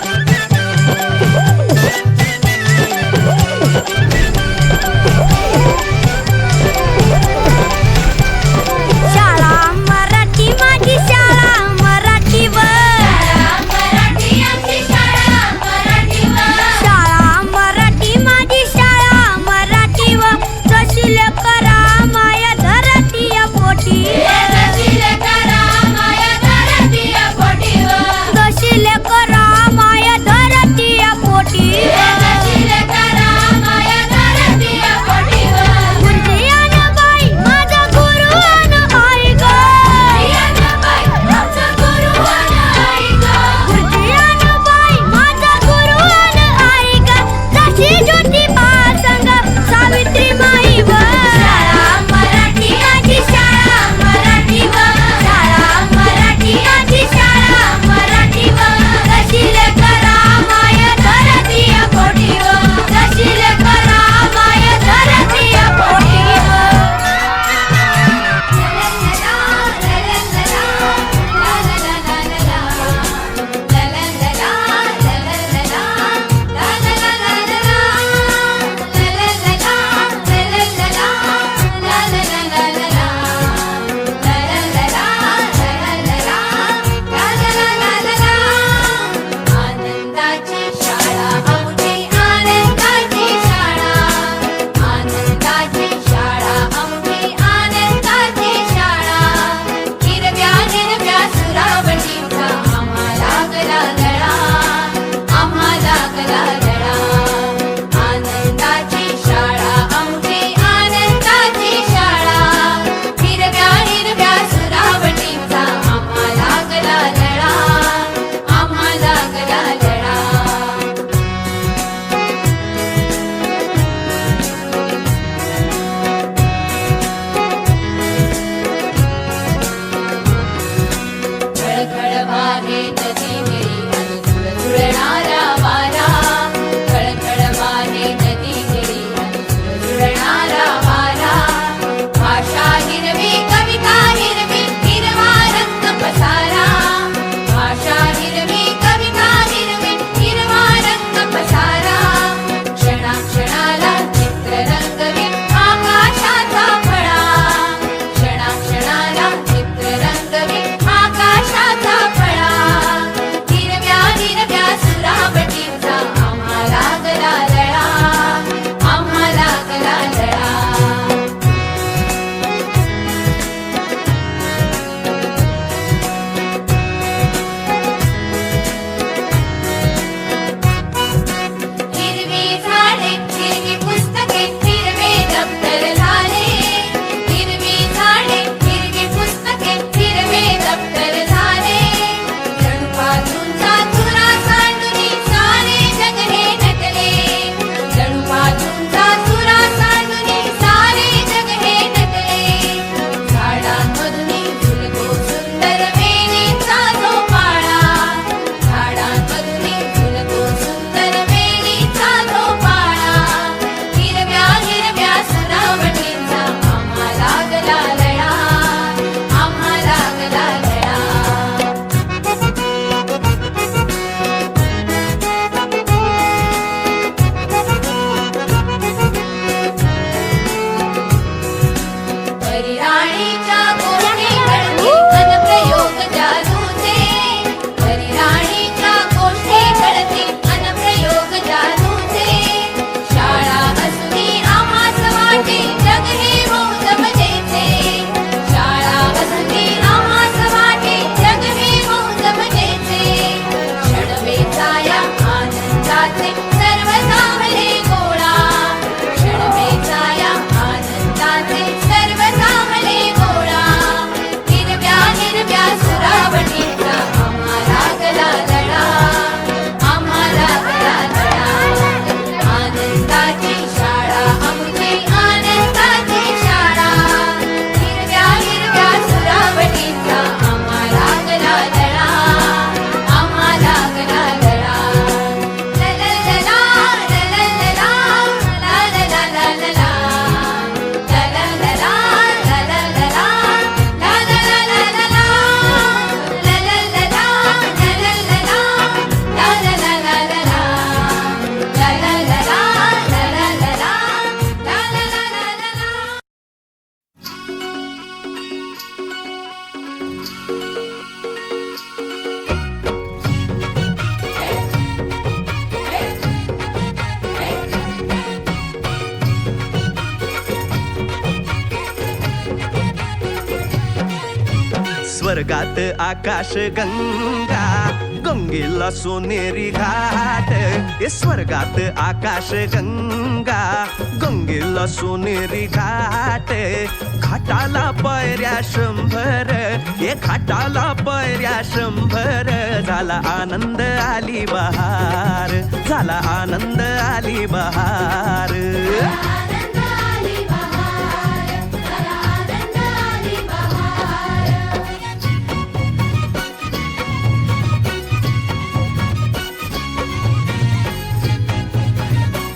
Woo! Hare that I स्वर्गात आकाश गंगा गंगेला सोनेरी घाट. हे स्वर्गात आकाश गंगा गंगेला सोनेरी घाट. घाटाला पायऱ्या शंभर हे घाटाला पायऱ्या शंभर. झाला आनंद आली बहार झाला आनंद आली बहार.